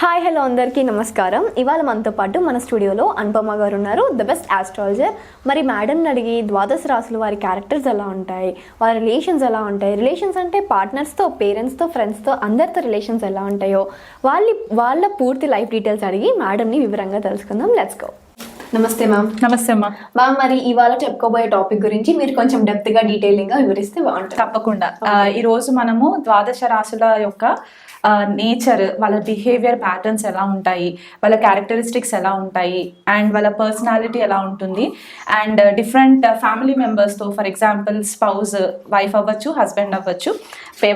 Hi hello అందరికీ నమస్కారం. ఇవాళ మనతో పాటు మన స్టూడియోలో అనుపమ గారు ఉన్నారు. ద బెస్ట్ ఆస్ట్రాలజర్ మరి మేడంని అడిగి ద్వాదశ రాసులు వారి క్యారెక్టర్స్ ఎలా ఉంటాయి? వారి రిలేషన్స్ ఎలా ఉంటాయి? రిలేషన్స్ అంటే పార్ట్నర్స్తో పేరెంట్స్తో ఫ్రెండ్స్తో అందరితో రిలేషన్స్ ఎలా ఉంటాయో. వాళ్ళ వాళ్ళ పూర్తి లైఫ్ డీటెయిల్స్ అడిగి మేడంని వివరంగా తెలుసుకుందాం. లెట్స్ గో నమస్తే మ్యామ్ నమస్తే అమ్మా మ్యామ్ మరి ఇవాళ చెప్పుకోబోయే టాపిక్ గురించి మీరు కొంచెం డెప్త్గా డీటెయిలింగ్గా వివరిస్తే బాగుంటుంది. తప్పకుండా. ఈ రోజు మనము ద్వాదశ రాశుల యొక్క నేచర్ వాళ్ళ బిహేవియర్ ప్యాటర్న్స్ ఎలా ఉంటాయి వాళ్ళ క్యారెక్టరిస్టిక్స్ ఎలా ఉంటాయి అండ్ వాళ్ళ పర్సనాలిటీ ఎలా ఉంటుంది అండ్ డిఫరెంట్ ఫ్యామిలీ మెంబర్స్తో ఫర్ ఎగ్జాంపుల్ స్పౌజ్ వైఫ్ అవ్వచ్చు హస్బెండ్ అవ్వచ్చు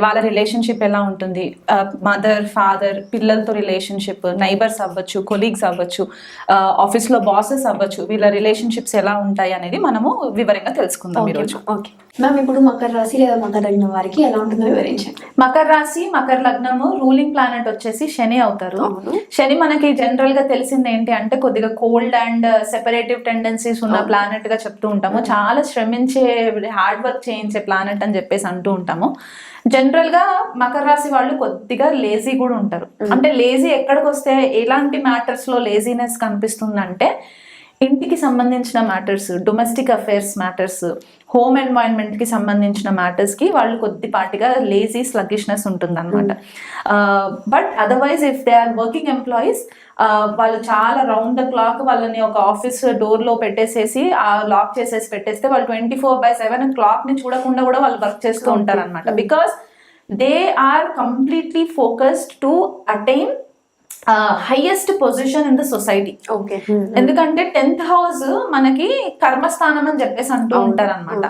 వాళ్ళ రిలేషన్షిప్ ఎలా ఉంటుంది మదర్ ఫాదర్ పిల్లలతో రిలేషన్షిప్ నైబర్స్ అవ్వచ్చు కొలీగ్స్ అవ్వచ్చు ఆఫీస్లో బాసెస్ అవ్వచ్చు. వీళ్ళ రిలేషన్షిప్స్ ఎలా ఉంటాయి అనేది మనము వివరంగా తెలుసుకుందాం ఈరోజు. ఓకే మ్యామ్ ఇప్పుడు మకర రాశి లేదా మకర లగ్నం వారికి ఎలా ఉంటుందో వివరించండి. మకర రాశి మకర లగ్నము రూలింగ్ ప్లానెట్ వచ్చేసి శని అవుతారు. శని మనకి జనరల్గా తెలిసింది ఏంటి అంటే కొద్దిగా కోల్డ్ అండ్ సెపరేటివ్ టెండెన్సీస్ ఉన్న ప్లానెట్గా చెప్తూ ఉంటాము. చాలా శ్రమించే హార్డ్ వర్క్ చేయించే ప్లానెట్ అని చెప్పేసి అంటూ ఉంటాము. జనరల్గా మకర రాశి వాళ్ళు కొద్దిగా లేజీ కూడా ఉంటారు. అంటే లేజీ ఎక్కడికి వస్తే ఎలాంటి మ్యాటర్స్లో లేజీనెస్ కనిపిస్తుందంటే ఇంటికి సంబంధించిన matters domestic affairs matters home ఎన్వైరన్మెంట్కి సంబంధించిన మ్యాటర్స్కి వాళ్ళు కొద్దిపాటిగా లేజీ స్లగ్గిష్నెస్ ఉంటుందన్నమాట. But otherwise if they are working employees వాళ్ళు చాలా రౌండ్ ద క్లాక్ వాళ్ళని ఒక ఆఫీస్ డోర్లో పెట్టేసేసి ఆ లాక్ చేసేసి పెట్టేస్తే వాళ్ళు ట్వంటీ ఫోర్ బై సెవెన్ క్లాక్ని చూడకుండా కూడా వాళ్ళు వర్క్ చేస్తూ ఉంటారు అనమాట because they are completely focused to attain highest position in the society okay ఎందుకంటే టెన్త్ హౌస్ మనకి కర్మస్థానం అని చెప్పేసి అంటూ ఉంటారు అనమాట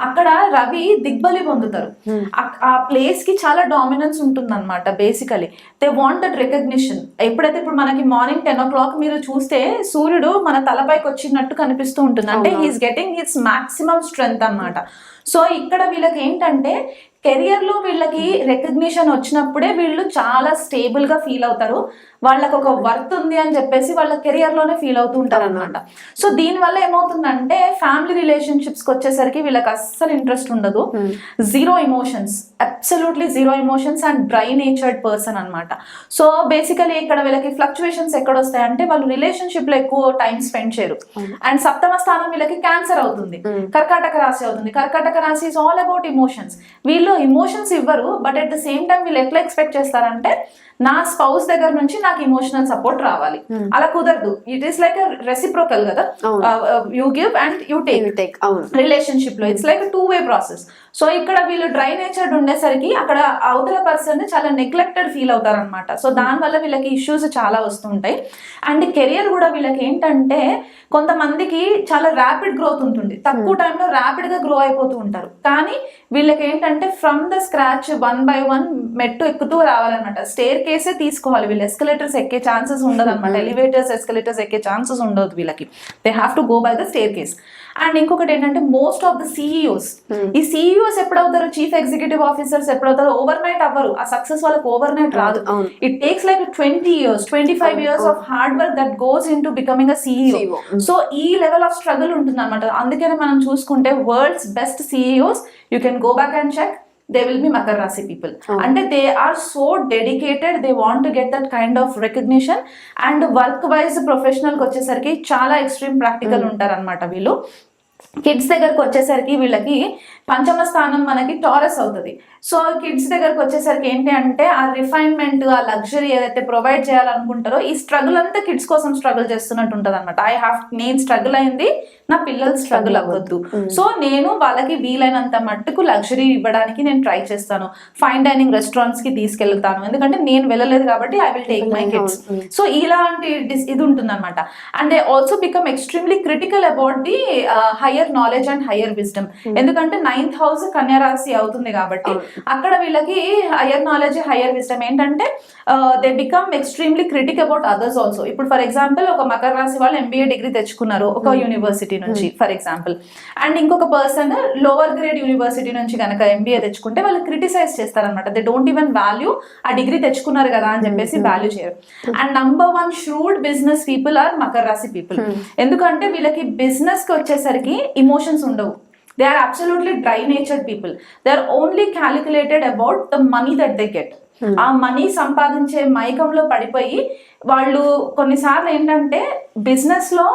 అక్కడ రవి దిగ్బలి పొందుతారు. ఆ- ఆ ప్లేస్కి చాలా డామినెన్స్ ఉంటుంది అనమాట basically they want that recognition ఎప్పుడైతే ఇప్పుడు మనకి మార్నింగ్ టెన్ ఓ క్లాక్ మీరు చూస్తే సూర్యుడు మన తలపైకి వచ్చినట్టు కనిపిస్తూ ఉంటుంది. అంటే he's getting hits maximum strength అన్నమాట. సో ఇక్కడ వీళ్ళకి ఏంటంటే కెరియర్లో వీళ్ళకి రికగ్నిషన్ వచ్చినప్పుడే వీళ్ళు చాలా స్టేబుల్గా ఫీల్ అవుతారు. వాళ్ళకి ఒక వర్త్ ఉంది అని చెప్పేసి వాళ్ళ కెరియర్లోనే ఫీల్ అవుతూ ఉంటారు అనమాట సో దీని వల్ల ఏమవుతుందంటే ఫ్యామిలీ రిలేషన్షిప్స్కి వచ్చేసరికి వీళ్ళకి అస్సలు ఇంట్రెస్ట్ ఉండదు. Zero emotions absolutely zero emotions and dry natured person అన్నమాట. సో బేసికలీ ఇక్కడ వీళ్ళకి ఫ్లక్చువేషన్స్ ఎక్కడ వస్తాయంటే వాళ్ళు రిలేషన్షిప్లో ఎక్కువ టైం స్పెండ్ చేయరు. అండ్ సప్తమ స్థానం వీళ్ళకి క్యాన్సర్ అవుతుంది. కర్కాటక రాశి అవుతుంది. కర్కాటక రాశి ఇస్ ఆల్ అబౌట్ ఇమోషన్స్ వీళ్ళు ఇమోషన్స్ ఇవ్వరు but at the same time వీళ్ళు ఎట్లా ఎక్స్పెక్ట్ చేస్తారంటే నా స్పౌస్ దగ్గర నుంచి నాకు ఇమోషనల్ సపోర్ట్ రావాలి. అలా కుదరదు. ఇట్ ఈస్ లైక్ రెసిప్రోకల్ కదా. You give and you take రిలేషన్షిప్లో. It's like two way process so ఇక్కడ వీళ్ళు డ్రై నేచర్డ్ ఉండేసరికి అక్కడ అవతల పర్సన్ చాలా నెగ్లెక్టెడ్ ఫీల్ అవుతారు అనమాట సో దానివల్ల వీళ్ళకి ఇష్యూస్ చాలా వస్తుంటాయి అండ్ కెరియర్ కూడా వీళ్ళకి ఏంటంటే కొంతమందికి చాలా ర్యాపిడ్ గ్రోత్ ఉంటుంది. తక్కువ టైంలో ర్యాపిడ్గా గ్రో అయిపోతూ ఉంటారు. కానీ వీళ్ళకి ఏంటంటే from the scratch one by one మెట్టు ఎక్కుతూ రావాలన్నమాట. స్టేర్ కేసే తీసుకోవాలి వీళ్ళు. ఎస్కలేటర్స్ ఎక్కే ఛాన్సెస్ ఉండదు అనమాట ఎలివేటర్స్ ఎస్కలేటర్స్ ఎక్కే ఛాన్సెస్ ఉండదు వీళ్ళకి. They have to go by the staircase and ఇంకొకటి ఏంటంటే మోస్ట్ ఆఫ్ ద సిఇఓస్ ఈ సిఇఓస్ ఎప్పుడవుతారు? చీఫ్ ఎగ్జిక్యూటివ్ ఆఫీసర్స్ ఎప్పుడవుతారు? ఓవర్ నైట్ అవ్వరు. ఆ సక్సెస్ వాళ్ళకి ఓవర్ నైట్ రాదు. It takes like twenty years twenty five years of hard work that goes in to becoming a CEO. So ఈ level of struggle ఉంటుంది అనమాట అందుకనే మనం చూసుకుంటే world's best CEOs you can go back and check they will be Makar రాశి people అంటే they are so dedicated they want to get that kind of recognition and work wise ప్రొఫెషనల్కి వచ్చేసరికి చాలా extreme practical ఉంటారు అనమాట వీళ్ళు. కిడ్స్ దగ్గరకు వచ్చేసరికి వీళ్ళకి పంచమ స్థానం మనకి టారస్ అవుతుంది. సో కిడ్స్ దగ్గరకు వచ్చేసరికి ఏంటి అంటే ఆ రిఫైన్మెంట్ ఆ లగ్జరీ ఏదైతే ప్రొవైడ్ చేయాలనుకుంటారో ఈ స్ట్రగుల్ అంతా కిడ్స్ కోసం స్ట్రగుల్ చేస్తున్నట్టు ఉంటుంది అనమాట ఐ హావ్ నేను స్ట్రగుల్ అయింది నా పిల్లలు స్ట్రగుల్ అవ్వద్దు. సో నేను వాళ్ళకి వీలైనంత మట్టుకు లగ్జరీ ఇవ్వడానికి నేను ట్రై చేస్తాను. ఫైన్ డైనింగ్ రెస్టారెంట్స్కి తీసుకెళ్తాను. ఎందుకంటే నేను వెళ్ళలేదు కాబట్టి I will take my kids so ఇలాంటి ఇది ఉంటుంది అనమాట and they also become extremely critical about the higher knowledge and higher wisdom ఎందుకంటే నైన్త్ హౌస్ కన్యా రాశి అవుతుంది కాబట్టి అక్కడ వీళ్ళకి హయ్యర్ నాలెడ్జ్ హయ్యర్ విస్టమ్ ఏంటంటే they become extremely critic about others also ఇప్పుడు ఫర్ ఎగ్జాంపుల్ ఒక మకర రాశి వాళ్ళు ఎంబీఏ డిగ్రీ తెచ్చుకున్నారు ఒక యూనివర్సిటీ నుంచి ఫర్ ఎగ్జాంపుల్ అండ్ ఇంకొక పర్సన్ లోవర్ గ్రేడ్ యూనివర్సిటీ నుంచి కనుక ఎంబీఏ తెచ్చుకుంటే వాళ్ళు క్రిటిసైజ్ చేస్తారనమాట దే డోంట్ ఈవెన్ వాల్యూ ఆ డిగ్రీ తెచ్చుకున్నారు కదా అని చెప్పేసి వాల్యూ చేయరు. And number one should business people are Makar రాశి పీపుల్ ఎందుకంటే వీళ్ళకి బిజినెస్కి వచ్చేసరికి ఇమోషన్స్ ఉండవు. They are absolutely dry nature people they are only calculated about the money that they get ఆ మనీ సంపాదించే మైకంలో పడిపోయి వాళ్ళు కొన్నిసార్లు ఏంటంటే బిజినెస్లో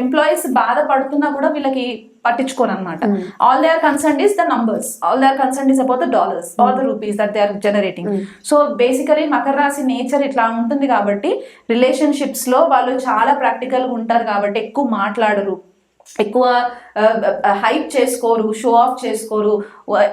ఎంప్లాయీస్ బాధపడుతున్నా కూడా వీళ్ళకి పట్టించుకోరు అనమాట all they are concern is the numbers all they are concern is about the dollars all the rupees that they are generating so basically Makar రాశి నేచర్ ఇట్లా ఉంటుంది కాబట్టి రిలేషన్షిప్స్లో వాళ్ళు చాలా ప్రాక్టికల్గా ఉంటారు కాబట్టి ఎక్కువ మాట్లాడరు. ఎక్కువ హైప్ చేసుకోరు షో ఆఫ్ చేసుకోరు.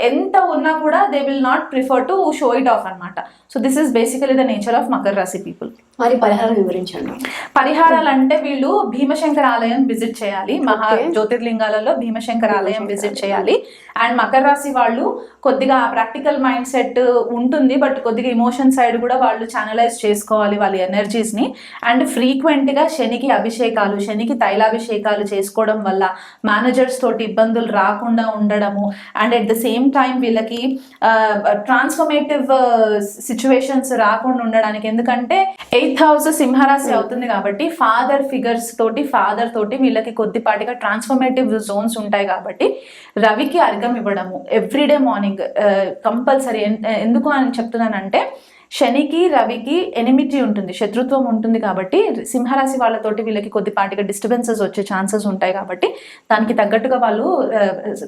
ఎంత ఉన్నా కూడా they will not prefer to show it off అన్నమాట. So this is basically the nature of Makar రాశి పీపుల్ మరి పరిహారం వివరించండి. పరిహారాలు అంటే వీళ్ళు భీమశంకర ఆలయం విజిట్ చేయాలి. మహా. జ్యోతిర్లింగాలలో భీమశంకర ఆలయం విజిట్ చేయాలి. అండ్ మకర రాశి వాళ్ళు కొద్దిగా ప్రాక్టికల్ మైండ్ సెట్ ఉంటుంది బట్ కొద్దిగా ఇమోషన్ సైడ్ కూడా వాళ్ళు ఛానలైజ్ చేసుకోవాలి వాళ్ళ ఎనర్జీస్ని. అండ్ ఫ్రీక్వెంట్గా శనికి అభిషేకాలు శనికి తైలాభిషేకాలు చేసుకోవడం వల్ల మేనేజర్స్ తోటి ఇబ్బందులు రాకుండా ఉండడము. And at the same time వీళ్ళకి ట్రాన్స్ఫర్మేటివ్ సిచ్యువేషన్స్ రాకుండా ఉండడానికి. ఎందుకంటే ఎయిత్ హౌస్ సింహరాశి అవుతుంది కాబట్టి ఫాదర్ ఫిగర్స్ తోటి ఫాదర్ తోటి వీళ్ళకి కొద్దిపాటిగా ట్రాన్స్ఫర్మేటివ్ జోన్స్ ఉంటాయి కాబట్టి రవికి అర్ఘం ఇవ్వడము. ఎవ్రీడే మార్నింగ్ కంపల్సరీ ఎందుకు అని చెప్తున్నానంటే శనికి రవికి ఎనిమిటీ ఉంటుంది శత్రుత్వం ఉంటుంది కాబట్టి సింహరాశి వాళ్ళతోటి వీళ్ళకి కొద్దిపాటిగా డిస్టర్బెన్సెస్ వచ్చే ఛాన్సెస్ ఉంటాయి కాబట్టి దానికి తగ్గట్టుగా వాళ్ళు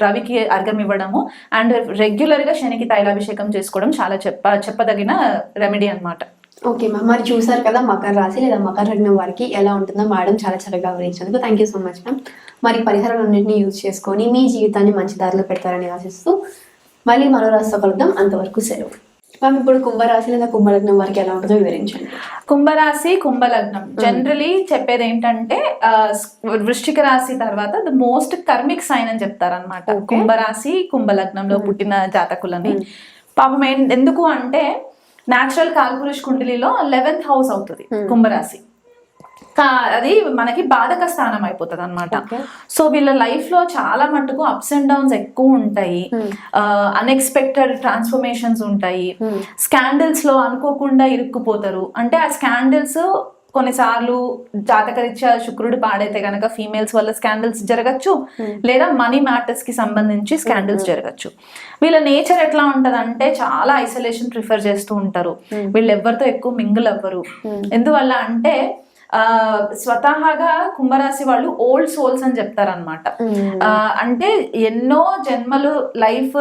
రవికి అర్ఘం ఇవ్వడము అండ్ రెగ్యులర్గా శనికి తైలాభిషేకం చేసుకోవడం చాలా చెప్ప చెప్పదగిన రెమెడీ అన్నమాట. ఓకే మ్యామ్ మరి చూసారు కదా మకర రాశి లేదా మకర లగ్నం వారికి ఎలా ఉంటుందో మేడం చాలా చక్కగా వివరించినందుకు thank you so much ma'am మరి పరిహారాలన్నింటినీ యూజ్ చేసుకొని మీ జీవితాన్ని మంచి దారిలో పెడతారని ఆశిస్తూ మళ్ళీ మరో రాష్ట్ర కలుద్దాం. అంతవరకు సెలవు. మ్యామ్ ఇప్పుడు కుంభరాశి లేదా కుంభలగ్నం వారికి ఎలా ఉంటుందో వివరించండి. కుంభరాశి కుంభలగ్నం. జనరలీ చెప్పేది ఏంటంటే వృశ్చిక రాశి తర్వాత ద మోస్ట్ కర్మిక్ సైన్ అని చెప్తారనమాట. కుంభరాశి కుంభలగ్నంలో పుట్టిన జాతకులని. పాపం ఎందుకు అంటే న్యాచురల్ కాల్పురుష్ కుండలిలో లెవెన్త్ హౌస్ అవుతుంది కుంభరాశి. అది మనకి బాధక స్థానం అయిపోతుంది అనమాట. సో వీళ్ళ లైఫ్లో చాలా మట్టుకు అప్స్ అండ్ డౌన్స్ ఎక్కువ ఉంటాయి. అన్ఎక్స్పెక్టెడ్ ట్రాన్స్ఫర్మేషన్స్ ఉంటాయి. స్కాండిల్స్లో అనుకోకుండా ఇరుక్కుపోతారు. అంటే ఆ స్కాండిల్స్ కొన్నిసార్లు జాతకరీత్యా శుక్రుడు పాడైతే గనక ఫీమేల్స్ వల్ల స్కాండిల్స్ జరగచ్చు. లేదా మనీ మ్యాటర్స్కి సంబంధించి స్కాండిల్స్ జరగచ్చు. వీళ్ళ నేచర్ ఎట్లా ఉంటదంటే చాలా ఐసోలేషన్ ప్రిఫర్ చేస్తూ ఉంటారు. వీళ్ళు ఎవరితో ఎక్కువ మింగిల్ అవ్వరు. ఎందువల్ల అంటే స్వతహాగా కుంభరాశి వాళ్ళు ఓల్డ్ సోల్స్ అని చెప్తారనమాట అంటే ఎన్నో జన్మలు లైఫ్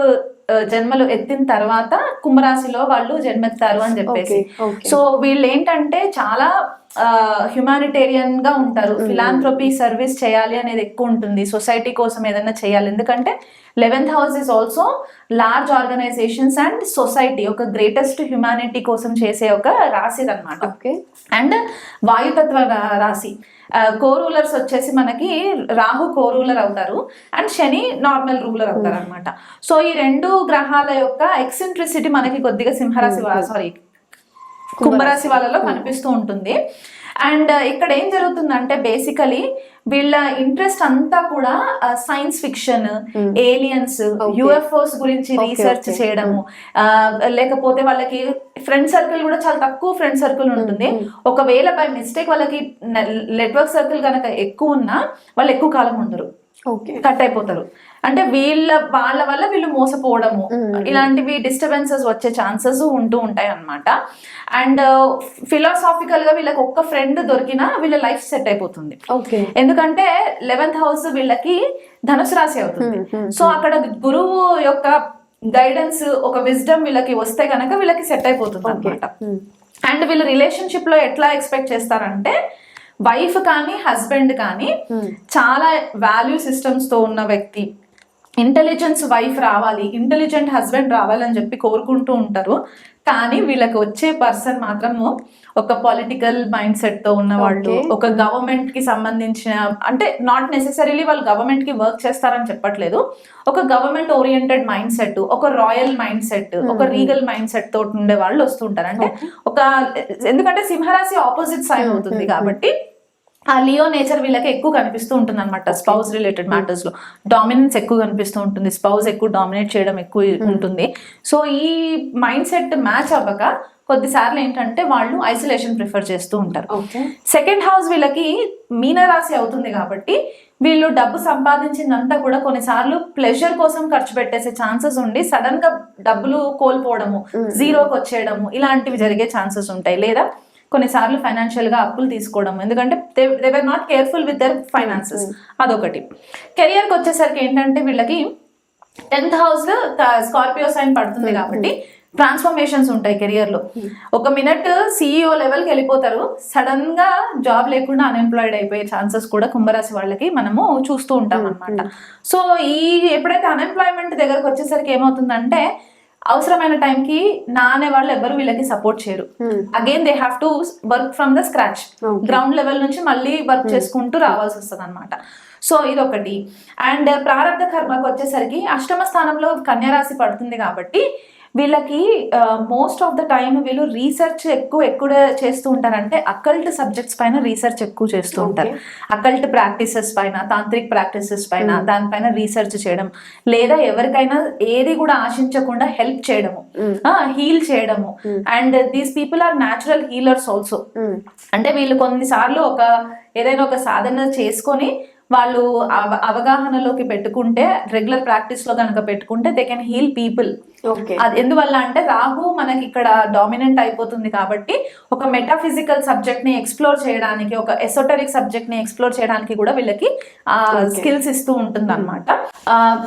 జన్మలు ఎత్తిన తర్వాత కుంభరాశిలో వాళ్ళు జన్మెత్తారు అని చెప్పేసి. సో వీళ్ళు ఏంటంటే చాలా హ్యుమానిటేరియన్గా ఉంటారు. ఫిలాంథ్రపీ సర్వీస్ చేయాలి అనేది ఎక్కువ ఉంటుంది. సొసైటీ కోసం ఏదైనా చేయాలి. ఎందుకంటే eleventh house is also large organisations and society ఒక గ్రేటెస్ట్ హ్యుమానిటీ కోసం చేసే ఒక రాశి అనమాట ఓకే. అండ్ వాయుతత్వ రాశి. కో రూలర్స్ వచ్చేసి మనకి రాహు కో రూలర్ అవుతారు అండ్ శని నార్మల్ రూలర్ అవుతారు అనమాట సో ఈ రెండు గ్రహాల యొక్క ఎక్సెంట్రిసిటీ మనకి కొద్దిగా సింహరాశి సారీ కుంభరాశి వాళ్ళలో కనిపిస్తూ ఉంటుంది. అండ్ ఇక్కడ ఏం జరుగుతుందంటే బేసికలీ వీళ్ళ ఇంట్రెస్ట్ అంతా కూడా సైన్స్ ఫిక్షన్ ఏలియన్స్. యుఎఫ్ఓస్ గురించి రీసెర్చ్. చేయడము. ఆ, లేకపోతే వాళ్ళకి ఫ్రెండ్ సర్కిల్ కూడా చాలా తక్కువ ఫ్రెండ్ సర్కిల్ ఉంటుంది. ఒకవేళ బై మిస్టేక్ వాళ్ళకి నెట్వర్క్ సర్కిల్ కనుక ఎక్కువ ఉన్నా వాళ్ళు ఎక్కువ కాలం ఉండరు. కట్ అయిపోతారు. అంటే వీళ్ళ వాళ్ళ వల్ల వీళ్ళు మోసపోవడము ఇలాంటివి డిస్టర్బెన్సెస్ వచ్చే ఛాన్సెస్ ఉంటూ ఉంటాయి అన్నమాట అండ్ ఫిలాసాఫికల్గా వీళ్ళకి ఒక్క ఫ్రెండ్ దొరికినా వీళ్ళ లైఫ్ సెట్ అయిపోతుంది. ఎందుకంటే లెవెన్త్ హౌస్ వీళ్ళకి ధనుసు రాశి అవుతుంది. సో అక్కడ గురువు యొక్క గైడెన్స్ ఒక విజ్డమ్ వీళ్ళకి వస్తే గనక వీళ్ళకి సెట్ అయిపోతుంది అనమాట అండ్ వీళ్ళు రిలేషన్షిప్లో ఎట్లా ఎక్స్పెక్ట్ చేస్తారంటే వైఫ్ కానీ హస్బెండ్ కానీ చాలా వాల్యూ సిస్టమ్స్తో ఉన్న వ్యక్తి. ఇంటెలిజెన్స్ వైఫ్ రావాలి ఇంటెలిజెంట్ హస్బెండ్ రావాలని చెప్పి కోరుకుంటూ ఉంటారు. కానీ వీళ్ళకి వచ్చే పర్సన్ మాత్రము ఒక పొలిటికల్ మైండ్ సెట్తో ఉన్న వాళ్ళు. ఒక గవర్నమెంట్కి సంబంధించిన అంటే నాట్ నెసెసరీలీ వాళ్ళు గవర్నమెంట్కి వర్క్ చేస్తారని చెప్పట్లేదు. ఒక గవర్నమెంట్ ఓరియంటెడ్ మైండ్ సెట్ ఒక రాయల్ మైండ్ సెట్ ఒక రీగల్ మైండ్ సెట్ తోటి ఉండే వాళ్ళు వస్తుంటారు అంటే ఒక ఎందుకంటే సింహరాశి ఆపోజిట్ సైన్ అవుతుంది కాబట్టి ఆ లియో నేచర్ వీళ్ళకి ఎక్కువ కనిపిస్తూ ఉంటుంది అనమాట స్పౌస్ రిలేటెడ్ మ్యాటర్స్లో. డామినెన్స్ ఎక్కువ కనిపిస్తూ ఉంటుంది స్పౌస్ ఎక్కువ డామినేట్ చేయడం ఎక్కువ ఉంటుంది. సో ఈ మైండ్ సెట్ మ్యాచ్ అవ్వక కొద్దిసార్లు ఏంటంటే వాళ్ళు ఐసోలేషన్ ప్రిఫర్ చేస్తూ ఉంటారు. సెకండ్ హౌస్ వీళ్ళకి మీనరాశి అవుతుంది కాబట్టి వీళ్ళు డబ్బు సంపాదించిందంతా కూడా కొన్నిసార్లు ప్లెజర్ కోసం ఖర్చు పెట్టేసే ఛాన్సెస్ ఉండి సడన్గా డబ్బులు కోల్పోవడము జీరోకి వచ్చేయడము ఇలాంటివి జరిగే ఛాన్సెస్ ఉంటాయి. లేదా కొన్నిసార్లు ఫైనాన్షియల్గా అప్పులు తీసుకోవడం. ఎందుకంటే they were not careful with their finances అదొకటి. కెరియర్కి వచ్చేసరికి ఏంటంటే వీళ్ళకి టెన్త్ హౌస్ స్కార్పియో సైన్ పడుతుంది కాబట్టి ట్రాన్స్ఫర్మేషన్స్ ఉంటాయి కెరియర్లో. ఒక మినిట్ సిఇఓ లెవెల్కి వెళ్ళిపోతారు. సడన్గా జాబ్ లేకుండా అన్ఎంప్లాయిడ్ అయిపోయే ఛాన్సెస్ కూడా కుంభరాశి వాళ్ళకి మనము చూస్తూ ఉంటాం అనమాట సో ఈ ఎప్పుడైతే అన్ఎంప్లాయ్మెంట్ దగ్గరకు వచ్చేసరికి ఏమవుతుందంటే అవసరమైన టైంకి నా అనే వాళ్ళు ఎవరు వీళ్ళకి సపోర్ట్ చేయరు. Again they have to work from the scratch. Ground level నుంచి మళ్ళీ వర్క్ చేసుకుంటూ రావాల్సి వస్తుంది అనమాట సో ఇదొకటి. అండ్ ప్రారంభ కర్మకు వచ్చేసరికి అష్టమ స్థానంలో కన్యారాశి పడుతుంది కాబట్టి వీళ్ళకి మోస్ట్ ఆఫ్ ద టైం వీళ్ళు రీసెర్చ్ ఎక్కువ ఎక్కువ చేస్తూ ఉంటారంటే అకల్ట్ సబ్జెక్ట్స్ పైన రీసెర్చ్ ఎక్కువ చేస్తూ ఉంటారు. అకల్ట్ ప్రాక్టీసెస్ పైన తాంత్రిక్ ప్రాక్టీసెస్ పైన దానిపైన రీసెర్చ్ చేయడం. లేదా ఎవరికైనా ఏది కూడా ఆశించకుండా హెల్ప్ చేయడము. హీల్ చేయడము. And these people are natural healers also అంటే వీళ్ళు కొన్నిసార్లు ఒక ఏదైనా ఒక సాధన చేసుకొని వాళ్ళు అవ అవగాహనలోకి పెట్టుకుంటే రెగ్యులర్ ప్రాక్టీస్లో కనుక పెట్టుకుంటే they can heal people okay. అది ఎందువల్ల అంటే రాహు మనకి ఇక్కడ డామినెంట్ అయిపోతుంది కాబట్టి ఒక మెటాఫిజికల్ సబ్జెక్ట్ని ఎక్స్ప్లోర్ చేయడానికి ఒక ఎసోటరిక్ సబ్జెక్ట్ని ఎక్స్ప్లోర్ చేయడానికి కూడా వీళ్ళకి స్కిల్స్ ఇస్తూ ఉంటుంది అనమాట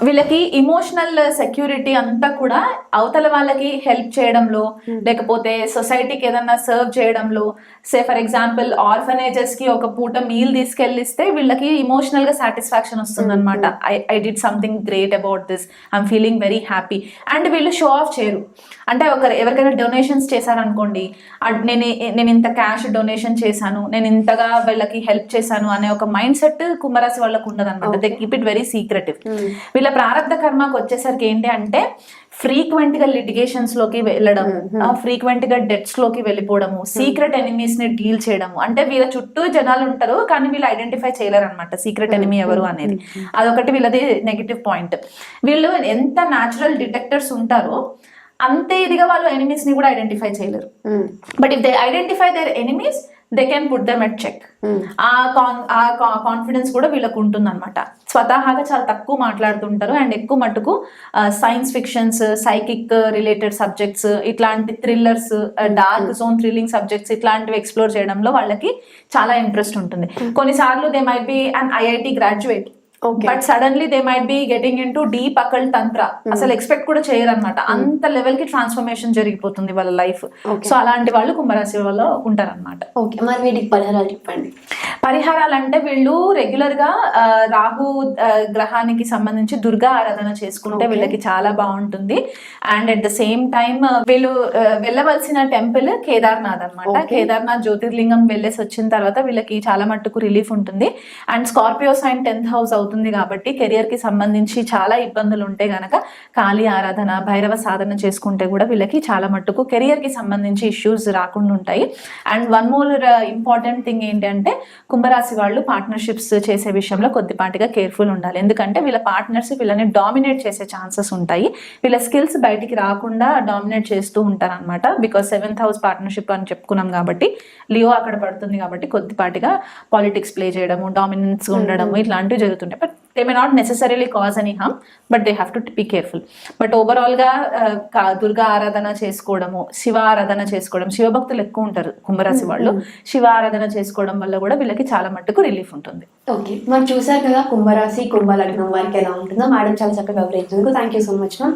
వీళ్ళకి ఇమోషనల్ సెక్యూరిటీ అంతా కూడా అవతల వాళ్ళకి హెల్ప్ చేయడంలో లేకపోతే సొసైటీకి ఏదన్నా సర్వ్ చేయడంలో సే ఫర్ ఎగ్జాంపుల్ ఆర్ఫనేజెస్కి ఒక పూట మీల్ తీసుకెళ్ళిస్తే వీళ్ళకి ఇమోషనల్గా సాటిస్ఫాక్షన్ వస్తుంది అనమాట I I did something great about this I'm feeling very happy and వీళ్ళు షో ఆఫ్ చేయరు. అంటే ఒకరు ఎవరికైనా డొనేషన్స్ చేశారనుకోండి నేను నేను ఇంత క్యాష్ డొనేషన్ చేశాను నేను ఇంతగా వీళ్ళకి హెల్ప్ చేశాను అనే ఒక మైండ్ సెట్ కుంభరాశి వాళ్ళకు ఉండదు అనమాట they keep it very secretive వీళ్ళ ప్రారంభ కర్మకు వచ్చేసరికి ఏంటి అంటే ఫ్రీక్వెంట్గా లిటిగేషన్స్లోకి వెళ్ళడం ఫ్రీక్వెంట్గా డెట్స్లోకి వెళ్ళిపోవడము సీక్రెట్ ఎనిమీస్ని డీల్ చేయడము. అంటే వీళ్ళ చుట్టూ జనాలు ఉంటారు కానీ వీళ్ళు ఐడెంటిఫై చేయలేరు అనమాట సీక్రెట్ ఎనిమీ ఎవరు అనేది. అదొకటి వీళ్ళది నెగిటివ్ పాయింట్ వీళ్ళు ఎంత న్యాచురల్ డిటెక్టర్స్ ఉంటారో అంతే ఇదిగా వాళ్ళు ఎనిమీస్ని కూడా ఐడెంటిఫై చేయలేరు. But if they identify their enemies they can put them at check ah కాన్ ఆ కాన్ఫిడెన్స్ కూడా వీళ్ళకు ఉంటుందన్నమాట. స్వతహాగా చాలా తక్కువ మాట్లాడుతుంటారు. అండ్ ఎక్కువ మటుకు science fictions psychic related subjects ఇట్లాంటి thrillers dark zone thrilling subjects ఇట్లాంటివి ఎక్స్ప్లోర్ చేయడంలో వాళ్ళకి చాలా ఇంట్రెస్ట్ ఉంటుంది. కొన్నిసార్లు they might be and IIT graduate. But suddenly they might be getting in to deep occult tantra అసలు ఎక్స్పెక్ట్ కూడా చేయరు అనమాట అంత లెవెల్కి ట్రాన్స్ఫర్మేషన్ జరిగిపోతుంది వాళ్ళ లైఫ్. సో అలాంటి వాళ్ళు కుంభరాశి వాళ్ళు ఉంటారన్నమాట. ఓకే మరి వీటికి పరిహారాలు చెప్పండి. పరిహారాలు అంటే వీళ్ళు రెగ్యులర్గా రాహు గ్రహానికి సంబంధించి దుర్గా ఆరాధన చేసుకుంటే. వీళ్ళకి చాలా బాగుంటుంది. And at the same time వీళ్ళు వెళ్ళవలసిన టెంపుల్ కేదార్నాథ్ అన్నమాట Okay. కేదార్నాథ్ జ్యోతిర్లింగం వెళ్ళేసి వచ్చిన తర్వాత వీళ్ళకి చాలా మట్టుకు రిలీఫ్ ఉంటుంది. And Scorpio sign tenth house అవుతుంది కాబట్టి కెరియర్కి సంబంధించి చాలా ఇబ్బందులు ఉంటే గనక కాళీ ఆరాధన భైరవ సాధన చేసుకుంటే కూడా వీళ్ళకి చాలా మట్టుకు కెరియర్కి సంబంధించి ఇష్యూస్ రాకుండా ఉంటాయి. And one more important thing ఏంటంటే కుంభరాశి వాళ్ళు పార్ట్నర్షిప్స్ చేసే విషయంలో కొద్దిపాటిగా కేర్ఫుల్ ఉండాలి. ఎందుకంటే వీళ్ళ పార్ట్నర్స్ వీళ్ళని డామినేట్ చేసే ఛాన్సెస్ ఉంటాయి. వీళ్ళ స్కిల్స్ బయటికి రాకుండా డామినేట్ చేస్తూ ఉంటారు అనమాట బికాస్ సెవెంత్ హౌస్ పార్ట్నర్షిప్ అని చెప్పుకున్నాం కాబట్టి లియో అక్కడ పడుతుంది కాబట్టి కొద్దిపాటిగా పాలిటిక్స్ ప్లే చేయడము డామినెన్స్ ఉండడము ఇట్లాంటివి జరుగుతుంటాయి. They may not necessarily cause any harm but they have to be careful but ఓవరాల్గా ఆ, కా- దుర్గా ఆరాధన చేసుకోవడము శివ ఆరాధన చేసుకోవడం శివభక్తులు ఎక్కువ ఉంటారు కుంభరాశి వాళ్ళు. శివ ఆరాధన చేసుకోవడం వల్ల కూడా వీళ్ళకి చాలా మట్టుకు రిలీఫ్ ఉంటుంది. ఓకే. మరి చూసారు కదా కుంభరాశి కుంభ లగ్నం వారికి ఎలా ఉంటుందో? మేడం చాలా చక్కగా వివరించినందుకు thank you so much ma'am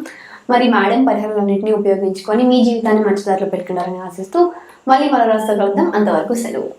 మరి మేడం పరిహారాలన్నింటినీ ఉపయోగించుకొని మీ జీవితాన్ని మంచి దారిలో పెట్టుకున్నారని ఆశిస్తూ మళ్ళీ మరో రాష్ట్ర కలుద్దాం. అంతవరకు సెలవు.